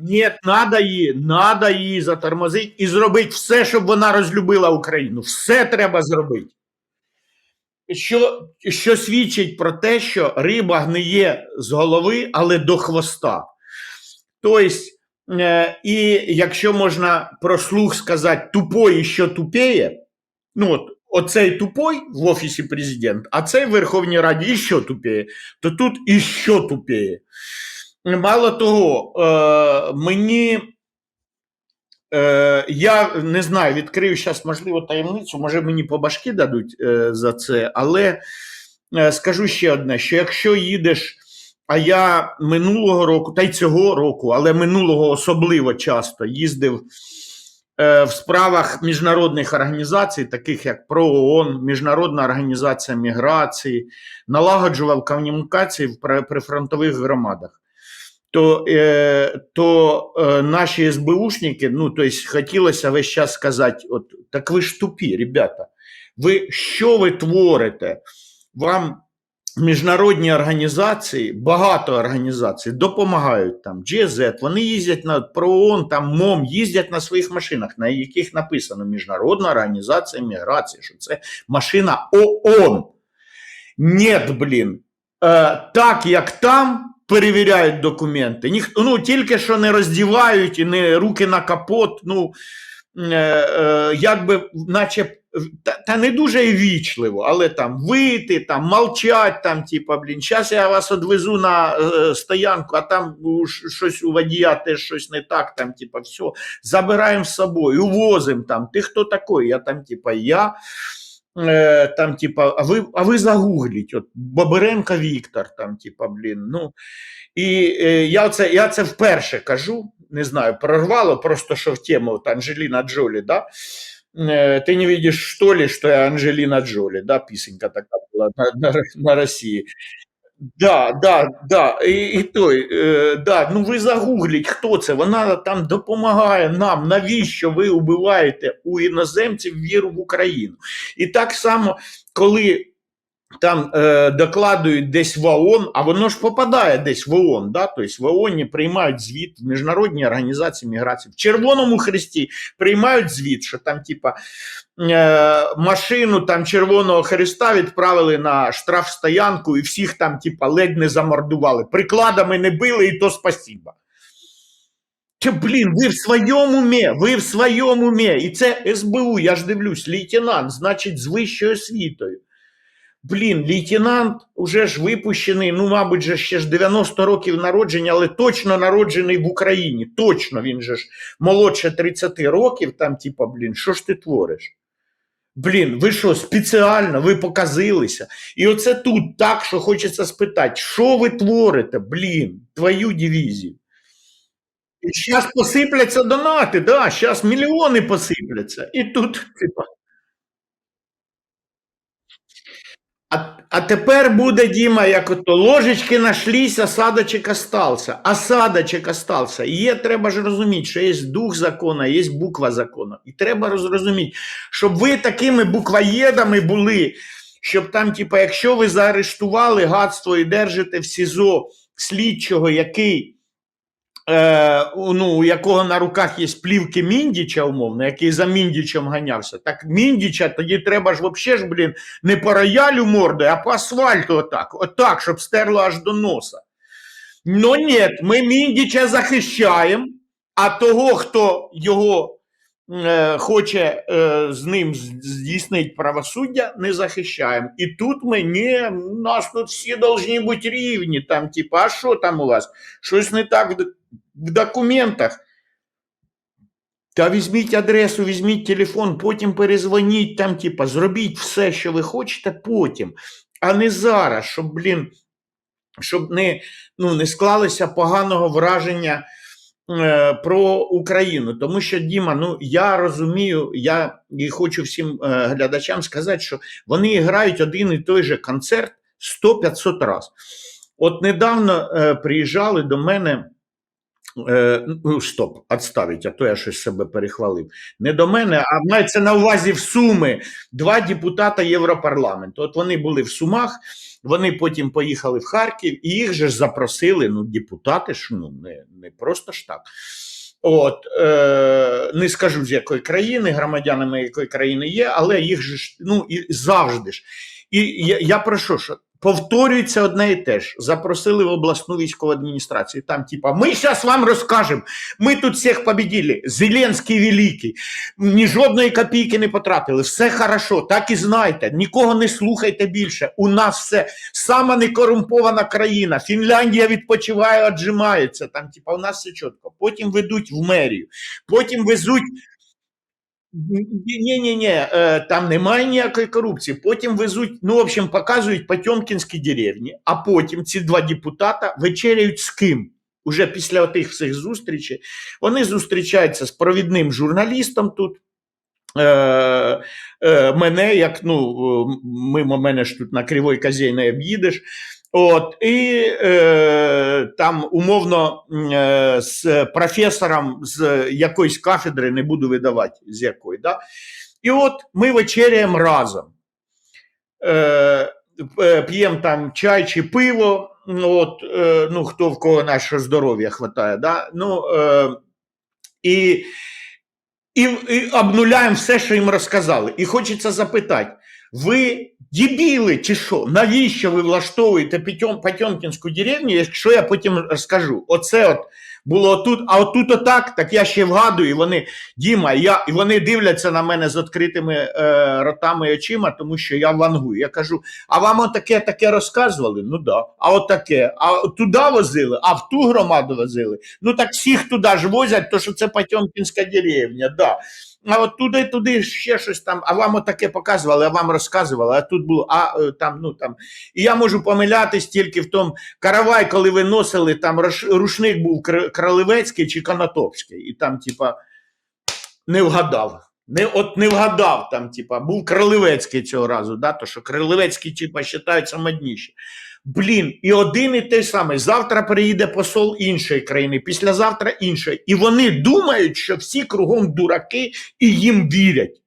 Ні, треба її, надо її затормозити і зробити все, щоб вона розлюбила Україну. Все треба зробити. Що, що свідчить про те, що риба гниє з голови, але до хвоста. Тобто, е, і якщо можна про слух сказати тупой і що тупіє, ну от оцей тупой в офісі президента, а цей в Верховній Раді і що тупіє, то тут і що тупіє. Мало того, е, мені е, я не знаю, відкрию зараз, можливо, таємницю, може мені по башки дадуть е, за це, але скажу ще одне: що якщо їдеш, а я минулого року, та й цього року, але минулого особливо часто їздив в справах міжнародних організацій, таких як ПРООН, Міжнародна організація міграції, налагоджував комунікації в прифронтових громадах. То, е, то е, наші СБУшники, ну, то есть, хотілося весь час сказати: от, так ви ж тупі, ребята. Ви що ви творите? Вам міжнародні організації, багато організацій допомагають там, GZ, вони їздять на ПРООН, там МОМ, їздять на своїх машинах, на яких написано Міжнародна організація міграції, що це машина ООН. Нет, блін. Е, так як там перевіряють документи, ніхто ну тільки що не роздівають і не руки на капот. Ну е, е, якби, наче та, та не дуже вічливо, але там вийти, там молчать, там, типа, блін, зараз я вас одвезу на е, стоянку, а там щось у водія теж щось не так, там, типа, все, забираємо з собою, увозимо там. Ти хто такий? Я там, типа, я. Е, там, типа, а ви, а ви загугліть, от Бабиренко Віктор, там, типа, блін. Ну, і е, я, це, я це вперше кажу, не знаю, прорвало просто що в тему от Анджеліна Джолі, да? Е, Ти не видиш, що ли, що я Анджеліна Джолі, да, пісенька така була на, на, на Росії. Да, да, да, і, і той, е, да, ну ви загугліть, хто це, вона там допомагає нам, навіщо ви убиваєте у іноземців віру в Україну. І так само, коли там е, докладують десь в ООН, а воно ж попадає десь в ООН, да? тобто в ООН приймають звіт, в Міжнародній організації міграції, в Червоному Хресті приймають звіт, що там, типа, е, машину там Червоного Христа відправили на штрафстоянку і всіх там, типа, ледь не замордували. Прикладами не били, і то спасіба. Чи, блін, ви в своєму умі, ви в своєму умі. І це СБУ, я ж дивлюсь, лейтенант, значить, з вищою освітою. Блін, лейтенант уже ж випущений, ну, мабуть, же ще ж 90 років народження, але точно народжений в Україні. Точно він же ж молодше 30 років, там, типа, блін, що ж ти твориш? Блін, ви що, спеціально, ви показилися. І оце тут так, що хочеться спитати, що ви творите, блін, твою дивізію? І зараз посипляться донати, да, зараз мільйони посипляться. І тут, типа. А, тепер буде, Діма, як ото ложечки нашлись, осадочек остався. Осадочек остався. І є, треба ж розуміти, що є дух закону, є буква закону. І треба розуміти, щоб ви такими буквоєдами були, щоб там, типу, якщо ви заарештували гадство і держите в СІЗО слідчого, який е, ну, у якого на руках є плівки Міндіча, умовно, який за Міндічем ганявся, так Міндіча тоді треба ж взагалі ж, блін, не по роялю морди, а по асфальту отак, отак, щоб стерло аж до носа. Ну ні, ми Міндіча захищаємо, а того, хто його е, хоче е, з ним здійснити правосуддя, не захищаємо. І тут ми ні, у нас тут всі повинні бути рівні. Там, типа, а що там у вас? Щось не так документах. Та візьміть адресу, візьміть телефон, потім перезвоніть там, типа, зробіть все, що ви хочете потім, а не зараз, щоб, блін, щоб не, ну, не склалося поганого враження е, про Україну. Тому що, Діма, ну я розумію, я і хочу всім е, глядачам сказати, що вони грають один і той же концерт 100-500 разів. От недавно е, приїжджали до мене ну, стоп, відставить, а то я щось себе перехвалив. Не до мене, а мається на увазі в Суми два депутата Європарламенту. От вони були в Сумах, вони потім поїхали в Харків, і їх же ж запросили. Ну, депутати ж ну, не, не просто ж так. От, е, не скажу з якої країни, громадянами якої країни є, але їх же ж ну, і завжди ж. І я, я про що? що? Повторюється одне і те ж. Запросили в обласну військову адміністрацію. Там, типа, ми зараз вам розкажемо, ми тут всіх победили. Зеленський великий, ні жодної копійки не потратили. Все хорошо, так і знайте. Нікого не слухайте більше. У нас все сама некорумпована країна. Фінляндія відпочиває, отжимається. Там, типа, у нас все чітко. Потім ведуть в мерію, потім везуть. Ні, ні, ні, там немає ніякої корупції. Потім везуть, ну, в общем, показують Потьомкінські деревні, а потім ці два депутата вечеряють з ким? Уже після тих всіх зустрічей. Вони зустрічаються з провідним журналістом тут. Е, е, мене, як ну, мимо мене ж тут на кривой козі не об'їдеш. От, і е, там умовно е, з професором з якоїсь кафедри, не буду видавати з якої. Да? І от ми вечеряємо разом. Е, е, П'ємо там чай чи пиво, ну, от, е, ну хто в кого наше здоров'я хватає, да? ну, е, і, і, і обнуляємо все, що їм розказали. І хочеться запитати, ви дебіли чи що? Навіщо ви влаштовуєте Потьомкінську деревню, якщо я потім розкажу? Оце от було тут, а отут отак, так я ще вгадую, і вони, Діма, я, і вони дивляться на мене з відкритими е, ротами і очима, тому що я вангую. Я кажу, а вам отаке таке розказували? Ну да. А отаке, а туди возили, а в ту громаду возили. Ну так всіх туди ж возять, то що це Потьомкінська деревня, да. А от туди, туди ще щось там, а вам отаке показували, а вам розказували, а тут було, а е, там, ну там. І я можу помилятись тільки в тому, каравай, коли виносили, там рушник був Кр- Кралевецький чи Канатопський, і там, типа, не вгадав. Не, от не вгадав там, типа, був Кролевецький цього разу, да, то що Кролевецький, типа, вважаються самодніші. Блін, і один і той самий. Завтра приїде посол іншої країни, післязавтра іншої. І вони думають, що всі кругом дураки і їм вірять.